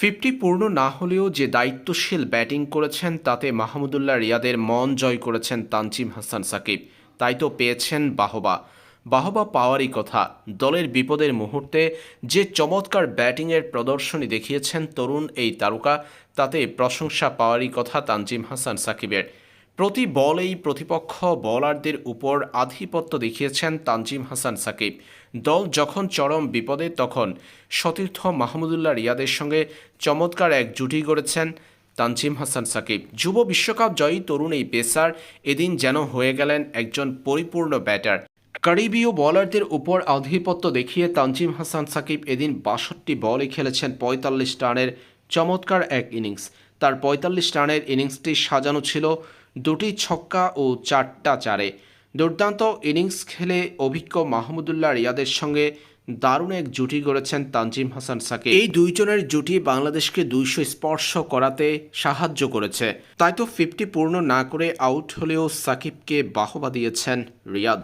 Fifty পূর্ণ না হলেও যে দায়িত্বশীল ব্যাটিং করেছেন তাতে মাহমুদুল্লাহ রিয়াদের মন জয় করেছেন তানজিম হাসান সাকিব। তাই তো পেয়েছেন বাহবা। বাহবা পাওয়ারই কথা। দলের বিপদের মুহূর্তে যে চমৎকার ব্যাটিংয়ের প্রদর্শনী দেখিয়েছেন তরুণ এই তারকা, তাতে প্রশংসা পাওয়ারই কথা তানজিম হাসান সাকিবের। প্রতি বলেই প্রতিপক্ষ বোলারদের উপর আধিপত্য দেখিয়েছেন তানজিম হাসান সাকিব। দল যখন চরম বিপদে, তখন সতীর্থ মাহমুদুল্লাহ রিয়াদের সঙ্গে চমৎকার এক জুটি গড়েছেন তানজিম হাসান সাকিব। যুব বিশ্বকাপ জয়ী তরুণ এই পেসার এদিন যেন হয়ে গেলেন একজন পরিপূর্ণ ব্যাটার। কারিবীয় বোলারদের উপর আধিপত্য দেখিয়ে তানজিম হাসান সাকিব এদিন বাষট্টি বলে খেলেছেন পঁয়তাল্লিশ রানের চমৎকার এক ইনিংস। তার পঁয়তাল্লিশ রানের ইনিংসটি সাজানো ছিল দুটি ছক্কা ও চারটা চারে। দুর্দান্ত ইনিংস খেলে অভিজ্ঞ মাহমুদুল্লাহ রিয়াদের সঙ্গে দারুণ এক জুটি গড়েছেন তানজিম হাসান সাকিব। এই দুইজনের জুটি বাংলাদেশকে দুইশো স্পর্শ করাতে সাহায্য করেছে। তাই তো ফিফটি পূর্ণ না করে আউট হলেও সাকিবকে বাহবা দিয়েছেন রিয়াদ।